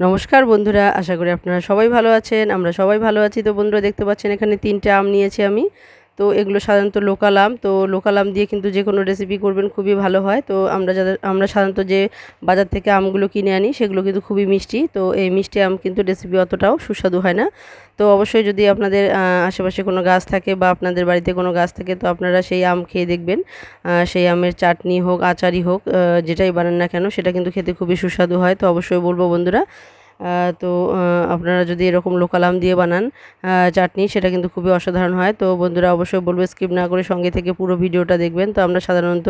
নমস্কার বন্ধুরা, আশা করি আপনারা সবাই ভালো আছেন। আমরা সবাই ভালো আছি। তো বন্ধুরা, দেখতে পাচ্ছেন এখানে তিনটে আম নিয়েছি আমি। তো এগুলো সাধারণত লোকাল আম। তো লোকাল আম দিয়ে কিন্তু যে কোনো রেসিপি করবেন খুবই ভালো হয়। তো আমরা যাদের, আমরা সাধারণত যে বাজার থেকে আমগুলো কিনে আনি, সেগুলো কিন্তু খুবই মিষ্টি। তো এই মিষ্টি আম কিন্তু রেসিপি অতটাও সুস্বাদু হয় না। তো অবশ্যই যদি আপনাদের আশেপাশে কোনো গাছ থাকে বা আপনাদের বাড়িতে কোনো গাছ থাকে, তো আপনারা সেই আম খেয়ে দেখবেন। সেই আমের চাটনি হোক, আচারই হোক যেটাই বানান না কেন, সেটা কিন্তু খেতে খুবই সুস্বাদু হয়। তো অবশ্যই বলব বন্ধুরা তো আপনারা যদি এরকম লোকাল আম দিয়ে বানান চাটনি, সেটা কিন্তু খুবই অসাধারণ হয়। তো বন্ধুরা, অবশ্যই বলবে স্কিপ না করে সঙ্গে থেকে পুরো ভিডিওটা দেখবেন। তো আমরা সাধারণত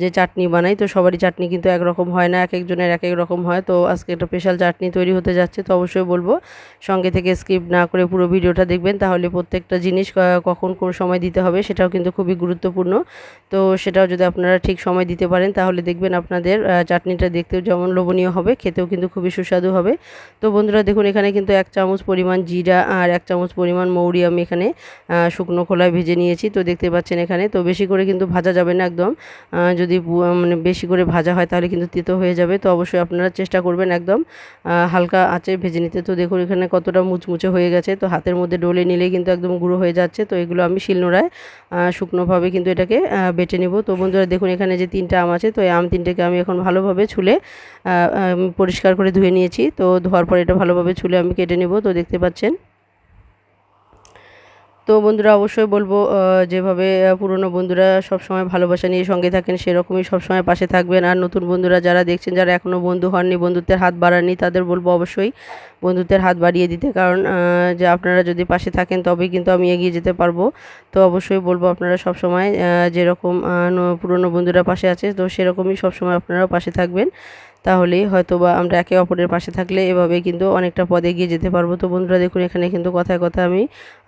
যে চাটনি বানাই, তো সবারই চাটনি কিন্তু একরকম হয় না, এক একজনের এক এক রকম হয়। তো আজকে একটা স্পেশাল চাটনি তৈরি হতে যাচ্ছে, তো অবশ্যই বলব, সঙ্গে থেকে স্কিপ না করে পুরো ভিডিওটা দেখবেন। তাহলে প্রত্যেকটা জিনিস কখন কোন সময় দিতে হবে, সেটাও কিন্তু খুবই গুরুত্বপূর্ণ। তো সেটাও যদি আপনারা ঠিক সময় দিতে পারেন, তাহলে দেখবেন আপনাদের চাটনিটা দেখতেও যেমন লোভনীয় হবে, খেতেও কিন্তু খুবই সুস্বাদু হবে। তো বন্ধুরা দেখুন, এখানে কিন্তু এক চামচ পরিমাণ জিরা আর এক চামচ পরিমাণ মৌরি আমি এখানে শুকনো খোলায় ভেজে নিয়েছি। তো দেখতে পাচ্ছেন এখানে, তো বেশি করে কিন্তু ভাজা যাবে না একদম। যদি মানে বেশি করে ভাজা হয় তাহলে কিন্তু তেতো হয়ে যাবে। তো অবশ্যই আপনারা চেষ্টা করবেন একদম হালকা আঁচে ভেজে নিতে। তো দেখুন, এখানে কতটা মুচমুচে হয়ে গেছে। তো হাতের মধ্যে ডলে নিলেই কিন্তু একদম গুঁড়ো হয়ে যাচ্ছে। তো এগুলো আমি শিলনোড়ায় শুকনোভাবে কিন্তু এটাকে বেটে নেব। তো বন্ধুরা দেখুন, এখানে যে তিনটা আম আছে, তো এই আম তিনটেকে আমি এখন ভালোভাবে ছুলে পরিষ্কার করে ধুয়ে নিয়েছি। তো ধোয়ার পর এটা ভালোভাবে ছুলে আমি কেটে নেব, তো দেখতে পাচ্ছেন। তো বন্ধুরা, অবশ্যই বলব যেভাবে পুরনো বন্ধুরা সবসময় ভালোবাসা নিয়ে সঙ্গে থাকেন, সেরকমই সবসময় পাশে থাকবেন। আর নতুন বন্ধুরা যারা দেখছেন, যারা এখনও বন্ধু হননি, বন্ধুত্বের হাত বাড়াননি, তাদের বলব অবশ্যই বন্ধুত্বের হাত বাড়িয়ে দিতে। কারণ যে আপনারা যদি পাশে থাকেন, তবেই কিন্তু আমি এগিয়ে যেতে পারব। তো অবশ্যই বলব আপনারা সবসময় যেরকম পুরনো বন্ধুরা পাশে আছে, তো সেরকমই সবসময় আপনারাও পাশে থাকবেন। তাহলেই হয়তো বা আমরা একে অপরের পাশে থাকলে এভাবে কিন্তু অনেকটা পদে গিয়ে যেতে পারব। তো বন্ধুরা, দেখুন, এখানে কিন্তু কথায় কথা আমি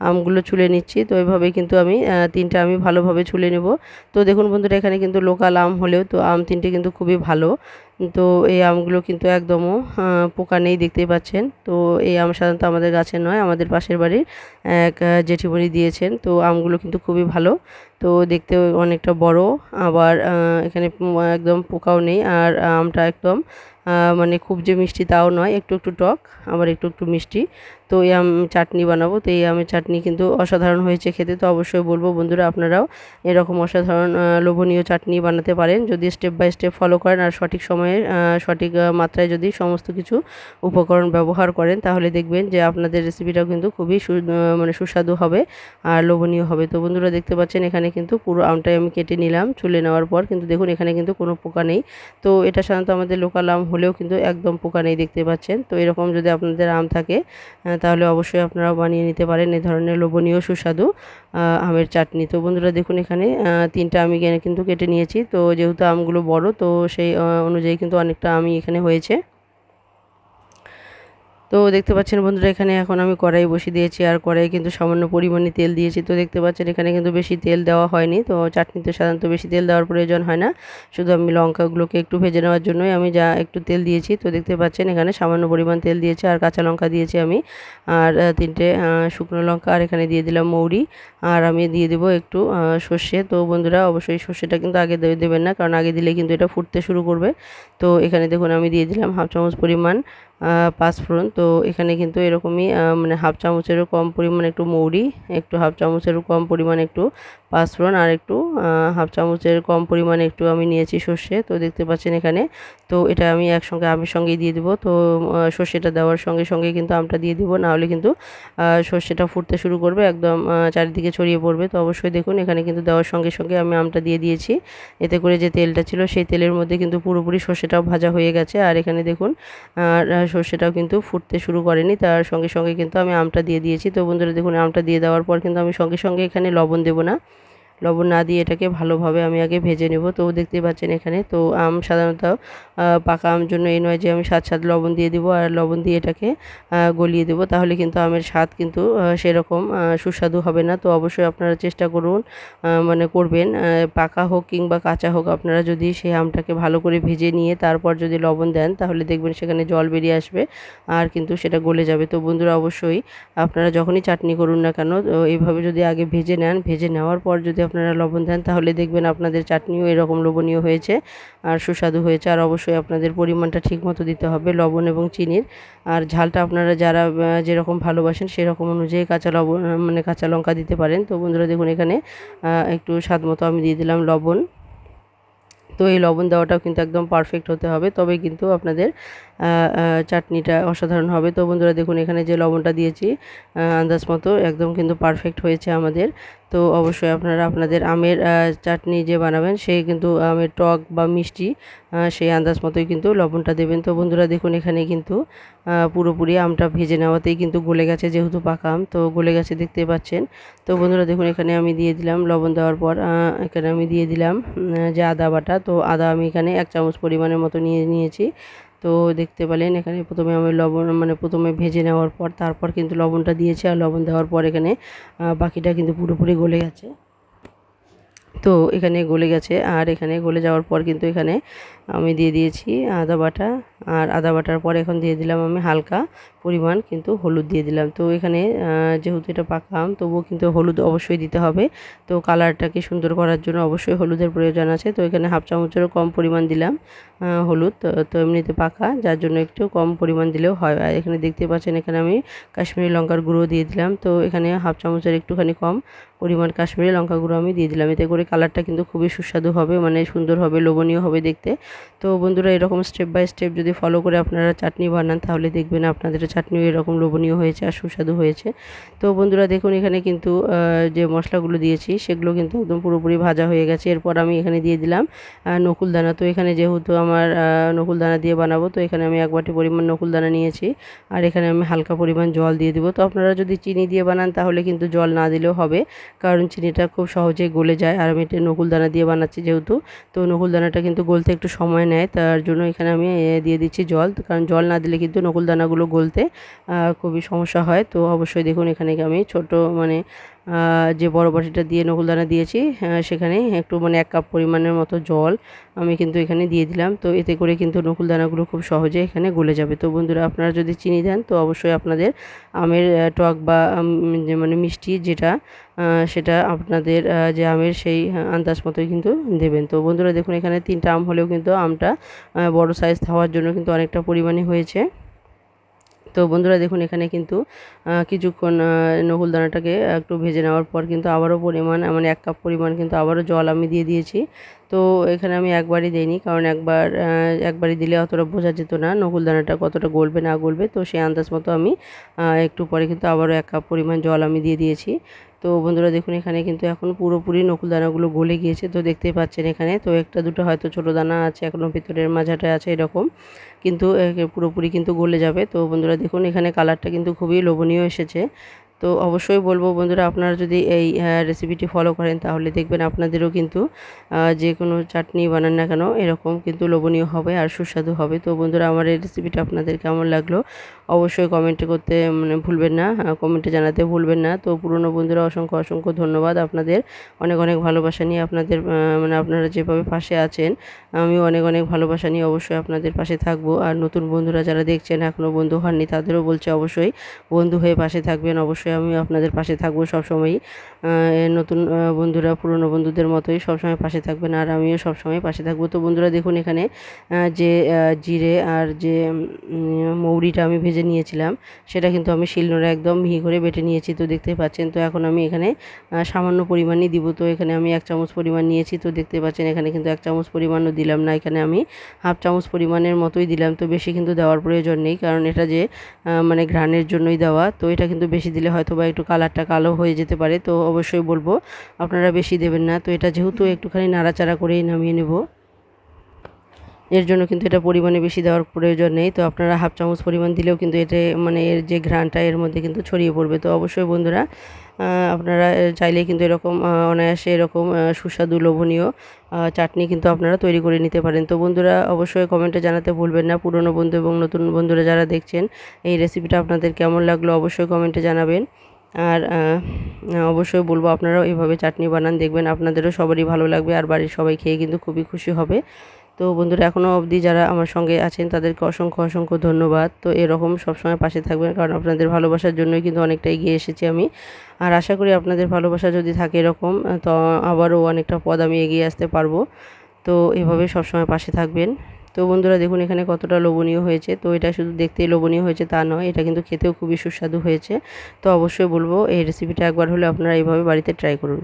আমগুলো ছুলে নিচ্ছি। তো এভাবে কিন্তু আমি তিনটা আমি ভালোভাবে ছুলে নেব। তো দেখুন বন্ধুরা, এখানে কিন্তু লোকাল আম হলেও তো আম তিনটে কিন্তু খুবই ভালো। তো এই আমগুলো কিন্তু একদমও পোকা নেই দেখতেই পাচ্ছেন। তো এই আম সাধারণত আমাদের গাছের নয়, আমাদের পাশের বাড়ির এক জেঠিমণি দিয়েছেন। তো আমগুলো কিন্তু খুবই ভালো। তো দেখতে অনেকটা বড়, আবার এখানে একদম পোকাও নেই, আর আমটা একদম মানে খুব যে মিষ্টি তাও নয়, একটু একটু টক, আবার একটু একটু মিষ্টি। তো এই আম চাটনি বানাবো, তো এই আমের চাটনি কিন্তু অসাধারণ হয়েছে খেতে, তো অবশ্যই বলব বন্ধুরা আপনারাও এরকম অসাধারণ লোভনীয় চাটনি বানাতে পারেন। যদি স্টেপ বাই স্টেপ ফলো করেন আর সঠিক সময়ে সঠিক মাত্রায় যদি সমস্ত কিছু উপকরণ ব্যবহার করেন, তাহলে দেখবেন যে আপনাদের রেসিপিটাও কিন্তু খুবই সু মানে সুস্বাদু হবে আর লোভনীয় হবে। তো বন্ধুরা দেখতে পাচ্ছেন এখানে কিন্তু পুরো আমটাই আমি কেটে নিলাম, চুলে নেওয়ার পর, কিন্তু দেখুন এখানে কিন্তু কোনো পোকা নেই। তো এটা সাধারণত আমাদের লোকাল আম হলেও কিন্তু একদম পোকা নেই, দেখতে পাচ্ছেন। তো এরকম যদি আপনাদের আম থাকে তাহলে অবশ্যই আপনারাও বানিয়ে নিতে পারেন। এ ধরনের লোভনীয় সুস্বাদু আমের চাটনি। তো বন্ধুরা, দেখুন এখানে তিনটা আমি কিন্তু কেটে নিয়েছি। তো যেহেতু আমগুলো বড়, তো সেই অনুযায়ী কিন্তু অনেকটা আমি এখানে হয়েছে। তো দেখতে পাচ্ছেন বন্ধুরা, এখানে এখন আমি কড়াই বসিয়ে দিয়েছি আর কড়াই কিন্তু সামান্য পরিমাণে তেল দিয়েছি। তো দেখতে পাচ্ছেন এখানে কিন্তু বেশি তেল দেওয়া হয়নি। তো চাটনিতে সাধারণত বেশি তেল দেওয়ার প্রয়োজন হয় না। শুধু আমি লঙ্কাগুলোকে একটু ভেজে নেওয়ার জন্যই আমি যা একটু তেল দিয়েছি। তো দেখতে পাচ্ছেন এখানে সামান্য পরিমাণ তেল দিয়েছি আর কাঁচা লঙ্কা দিয়েছি আমি। আর তিনটে শুকনো লঙ্কা আর এখানে দিয়ে দিলাম মৌরি। আর আমি দিয়ে দেবো একটু সর্ষে। তো বন্ধুরা, অবশ্যই সর্ষেটা কিন্তু আগে দেবেন না, কারণ আগে দিলে কিন্তু এটা ফুটতে শুরু করবে। তো এখানে দেখুন আমি দিয়ে দিলাম হাফ চামচ পরিমাণ পাঁচফোড়ন তো এখানে কিন্তু এরকমই মানে হাফ চামচেরও কম পরিমাণ একটু মৌরি, একটু হাফ চামচেরও কম পরিমাণ একটু পাঁচফোড়ন আর একটু হাফ চামচের কম পরিমাণে একটু আমি নিয়েছি সর্ষে। তো দেখতে পাচ্ছেন এখানে, তো এটা আমি একসঙ্গে আমের সঙ্গেই দিয়ে দিব। তো সর্ষেটা দেওয়ার সঙ্গে সঙ্গে কিন্তু আমটা দিয়ে দিব। নাহলে কিন্তু সর্ষেটা ফুটতে শুরু করবে, একদম চারিদিকে ছড়িয়ে পড়বে। তো অবশ্যই দেখুন, এখানে কিন্তু দেওয়ার সঙ্গে সঙ্গে আমি আমটা দিয়ে দিয়েছি। এতে করে যে তেলটা ছিল, সেই তেলের মধ্যে কিন্তু পুরোপুরি সর্ষেটাও ভাজা হয়ে গেছে। আর এখানে দেখুন সর্ষেটাও কিন্তু ফুটতে শুরু করেনি। তার সঙ্গে সঙ্গে কিন্তু আমি আমটা দিয়ে দিয়েছি। তো বন্ধুরা দেখুন, আমটা দিয়ে দেওয়ার পর কিন্তু আমি সঙ্গে সঙ্গে এখানে লবণ দেবো না। লবণ না দিয়ে এটাকে ভালোভাবে আমি আগে ভেজে নেব। তো দেখতে পাচ্ছেন এখানে, তো আম সাধারণত পাকা আম জন্য এই নয় যে আমি স্বাদ স্বাদ লবণ দিয়ে দিব আর লবণ দিয়ে এটাকে গলিয়ে দেবো। তাহলে কিন্তু আমের স্বাদ কিন্তু সেরকম সুস্বাদু হবে না। তো অবশ্যই আপনারা চেষ্টা করুন মানে করবেন পাকা হোক কিংবা কাঁচা হোক। আপনারা যদি সেই আমটাকে ভালো করে ভেজে নিয়ে তারপর যদি লবণ দেন, তাহলে দেখবেন সেখানে জল বেরিয়ে আসবে আর কিন্তু সেটা গলে যাবে। তো বন্ধুরা, অবশ্যই আপনারা যখনই চাটনি করুন না কেন এইভাবে যদি আগে ভেজে নেন, ভেজে নেওয়ার পর যদি আপনারা লবণ দেন, তাহলে দেখবেন আপনাদের চাটনিও এরকম লবণীয় হয়েছে আর সুস্বাদু হয়েছে। আর অবশ্যই আপনাদের পরিমাণটা ঠিক মতো দিতে হবে লবণ এবং চিনির। আর ঝালটা আপনারা যারা যেরকম ভালোবাসেন সেরকম অনুযায়ী কাঁচা লবণ মানে কাঁচা লঙ্কা দিতে পারেন। তো বন্ধুরা দেখুন এখানে একটু স্বাদ মতো আমি দিয়ে দিলাম লবণ। তো এই লবণ দেওয়াটাও কিন্তু একদম পারফেক্ট হতে হবে। তবে কিন্তু আপনাদের চাটনিটা অসাধারণ হবে। তো বন্ধুরা দেখুন, এখানে যে লবণটা দিয়েছি আন্দাজ মতো একদম কিন্তু পারফেক্ট হয়েছে আমাদের। তো অবশ্যই আপনারা আপনাদের আমের চাটনি যে বানাবেন সেই কিন্তু আমের টক বা মিষ্টি সেই আন্দাজ মতোই কিন্তু লবণটা দেবেন। তো বন্ধুরা দেখুন, এখানে কিন্তু পুরোপুরি আমটা ভেজে নেওয়াতেই কিন্তু গলে গেছে যেহেতু পাকা আম, তো গলে গেছে দেখতে পাচ্ছেন। তো বন্ধুরা দেখুন, এখানে আমি দিয়ে দিলাম লবণ দেওয়ার পর এখানে আমি দিয়ে দিলাম যে আদা বাটা। তো আদা আমি এখানে এক চামচ পরিমাণের মতো নিয়ে নিয়েছি। তো দেখতে পেলেন এখানে প্রথমে আমি লবণ মানে প্রথমে ভেজে নেওয়ার পর তারপর কিন্তু লবণটা দিয়েছি আর লবণ দেওয়ার পর এখানে বাকিটা কিন্তু পুরোপুরি গলে গেছে। তো এখানে গলে গেছে। আর এখানে গলে যাওয়ার পর কিন্তু এখানে আমি দিয়ে দিয়েছি আদা বাটা। আর আদা বাটার পর এখন দিয়ে দিলাম আমি হালকা পরিমাণ কিন্তু হলুদ দিয়ে দিলাম। তো এখানে যেহেতু এটা পাকা তবুও কিন্তু হলুদ অবশ্যই দিতে হবে। তো কালারটাকে সুন্দর করার জন্য অবশ্যই হলুদের প্রয়োজন আছে। তো এখানে হাফ চামচেরও কম পরিমাণ দিলাম হলুদ। তো এমনিতে পাকা, যার জন্য একটু কম পরিমাণ দিলেও হয়। আর এখানে দেখতে পাচ্ছেন এখানে আমি কাশ্মীরি লঙ্কার গুঁড়ো দিয়ে দিলাম। তো এখানে হাফ চামচের একটুখানি কম পরিমাণ কাশ্মীরি লঙ্কা গুঁড়ো আমি দিয়ে দিলাম। এতে করে কালারটা কিন্তু খুবই সুস্বাদু হবে মানে সুন্দর হবে লোভনীয় হবে দেখতে। তো বন্ধুরা এরকম স্টেপ বাই স্টেপ যদি ফলো করে আপনারা চাটনি বানান তাহলে দেখবেন আপনাদের চাটনিও এরকম লোভনীয় হয়েছে আর সুস্বাদু হয়েছে। তো বন্ধুরা দেখুন এখানে কিন্তু যে মশলাগুলো দিয়েছি সেগুলো কিন্তু একদম পুরোপুরি ভাজা হয়ে গেছে। এরপর আমি এখানে দিয়ে দিলাম আহ, নকুলদানা। তো এখানে যেহেতু আমার আহ, নকুলদানা দিয়ে বানাবো তো এখানে আমি এক বাটি পরিমাণ নকুলদানা নিয়েছি। আর এখানে আমি হালকা পরিমাণ জল দিয়ে দিব। তো আপনারা যদি চিনি দিয়ে বানান তাহলে কিন্তু জল না দিলেও হবে। কারণ চিনিটা খুব সহজেই গলে যায়। আর আমি এটা নকুল দানা দিয়ে বানাচ্ছি যেহেতু। তো নকুল দানাটা কিন্তু গলতে একটু সময় নেয়। তার জন্য এখানে আমি দিয়ে দিচ্ছি জল। কারণ জল না দিলে কিন্তু নকুল দানাগুলো গলতে খুবই সমস্যা হয়। তো অবশ্যই দেখুন এখানে আমি ছোট মানে যে বড় বাটিটা দিয়ে নকুলদানা দিয়েছি সেখানে একটু মানে এক কাপ পরিমাণের মতো জল আমি কিন্তু এখানে দিয়ে দিলাম। তো এতে করে কিন্তু নকুলদানাগুলো খুব সহজে এখানে গলে যাবে। তো বন্ধুরা, আপনারা যদি চিনি দেন, তো অবশ্যই আপনাদের আমের টক বা মানে মিষ্টি যেটা সেটা আপনাদের যে আমের সেই আন্দাজ মতোই কিন্তু দেবেন। তো বন্ধুরা, দেখুন এখানে তিনটা আম হলেও কিন্তু আমটা বড় সাইজ হওয়ার জন্য কিন্তু অনেকটা পরিমাণে হয়েছে। তো বন্ধুরা দেখুন, এখানে কিন্তু কিছুক্ষণ নকুল দানাটাকে একটু ভেজে নেওয়ার পর কিন্তু আবারও পরিমাণ মানে এক কাপ পরিমাণ কিন্তু আবারও জল আমি দিয়ে দিয়েছি। তো এখানে আমি একবারই দিইনি, কারণ একবার একবারই দিলে অতটা বোঝা যেত না নকুল দানাটা কতটা গলবে, না গলবে। তো সেই আন্দাজ মতো আমি একটু পরে কিন্তু আবারও এক কাপ পরিমাণ জল আমি দিয়ে দিয়েছি। তো বন্ধুরা দেখুন, এখানে কিন্তু এখন পুরোপুরি নকুল দানাগুলো গলে গিয়েছে, তো দেখতেই পাচ্ছেন এখানে। তো একটা দুটো হয়তো ছোটো দানা আছে, এখনও ভিতরের মাঝাটা আছে এরকম, কিন্তু পুরোপুরি কিন্তু গলে যাবে। তো বন্ধুরা দেখুন, এখানে কালারটা কিন্তু খুবই লোভনীয় এসেছে। তো অবশ্যই বলব বন্ধুরা, আপনারা যদি এই রেসিপিটি ফলো করেন তাহলে দেখবেন আপনাদেরও কিন্তু যে কোনো চাটনি বানান না কেন, এরকম কিন্তু লোভনীয় হবে আর সুস্বাদু হবে। তো বন্ধুরা, আমার এই রেসিপিটা আপনাদের কেমন লাগল অবশ্যই কমেন্টে করতে মানে ভুলবেন না কমেন্টে জানাতে ভুলবেন না। তো পুরনো বন্ধুরা, অসংখ্য অসংখ্য ধন্যবাদ আপনাদের। অনেক অনেক ভালোবাসা নিয়ে আপনাদের মানে আপনারা যেভাবে পাশে আছেন, আমিও অনেক অনেক ভালোবাসা নিয়ে অবশ্যই আপনাদের পাশে থাকব। আর নতুন বন্ধুরা যারা দেখছেন এখনও বন্ধু হননি, তাদেরও বলছে অবশ্যই বন্ধু হয়ে পাশে থাকবেন। অবশ্যই আমিও আপনাদের পাশে থাকব সবসময়ই। নতুন বন্ধুরা, পুরনো বন্ধুদের মতোই সবসময় পাশে থাকবেন আর আমিও সবসময় পাশে থাকব। তো বন্ধুরা, দেখুন এখানে যে জিরে আর যে মৌরিটা আমি ভেজে নিয়েছিলাম, সেটা কিন্তু আমি শিলনোড়া একদম মিহি করে বেটে নিয়েছি, তো দেখতে পাচ্ছেন। তো এখন আমি এখানে সামান্য পরিমাণই দিব। তো এখানে আমি এক চামচ পরিমাণ নিয়েছি, তো দেখতে পাচ্ছেন এখানে কিন্তু এক চামচ পরিমাণও দিলাম না। এখানে আমি হাফ চামচ পরিমাণের মতোই দিলাম, তো বেশি কিন্তু দেওয়ার প্রয়োজন নেই, কারণ এটা যে মানে ঘ্রাণের জন্যই দেওয়া, তো এটা কিন্তু বেশি দিলে হয়তো বা একটু কালারটা কালো হয়ে যেতে পারে, তো অবশ্যই বলব, আপনারা বেশি দেবেন না। তো এটা যেহেতু একটুখানি নাড়াচাড়া করেই নামিয়ে নেব। এর জন্য কিন্তু এটা পরিমাণে বেশি দেওয়ার প্রয়োজন নেই। তো আপনারা হাফ চামচ পরিমাণ দিলেও কিন্তু এটা মানে এর যে ঘ্রাণটা এর মধ্যে কিন্তু ছড়িয়ে পড়বে। তো অবশ্যই বন্ধুরা আপনারা চাইলে কিন্তু এরকম অনায়াসে এরকম সুস্বাদু লোভনীয় চাটনি কিন্তু আপনারা তৈরি করে নিতে পারেন। তো বন্ধুরা, অবশ্যই কমেন্টে জানাতে ভুলবেন না। পুরনো বন্ধু এবং নতুন বন্ধুরা যারা দেখছেন, এই রেসিপিটা আপনাদের কেমন লাগল অবশ্যই কমেন্টে জানাবেন। আর অবশ্যই বলব, আপনারাও এভাবে চাটনি বানান, দেখবেন আপনাদেরও সবারই ভালো লাগবে, আর বাড়ির সবাই খেয়ে কিন্তু খুবই খুশি হবে। তো বন্ধুরা এখনও অবধি যারা আমার সঙ্গে আছেন, তাদেরকে অসংখ্য অসংখ্য ধন্যবাদ। তো এরকম সবসময় পাশে থাকবেন, কারণ আপনাদের ভালোবাসার জন্যই কিন্তু অনেকটা এগিয়ে এসেছি আমি। আর আশা করি আপনাদের ভালোবাসা যদি থাকে এরকম, তো আবারও অনেকটা পদ আমি এগিয়ে আসতে পারব। তো এভাবে সবসময় পাশে থাকবেন। তো বন্ধুরা, দেখুন এখানে কতটা লোভনীয় হয়েছে। তো এটা শুধু দেখতেই লোভনীয় হয়েছে তা নয়, এটা কিন্তু খেতেও খুবই সুস্বাদু হয়েছে। তো অবশ্যই বলব, এই রেসিপিটা একবার হলে আপনারা এইভাবে বাড়িতে ট্রাই করুন।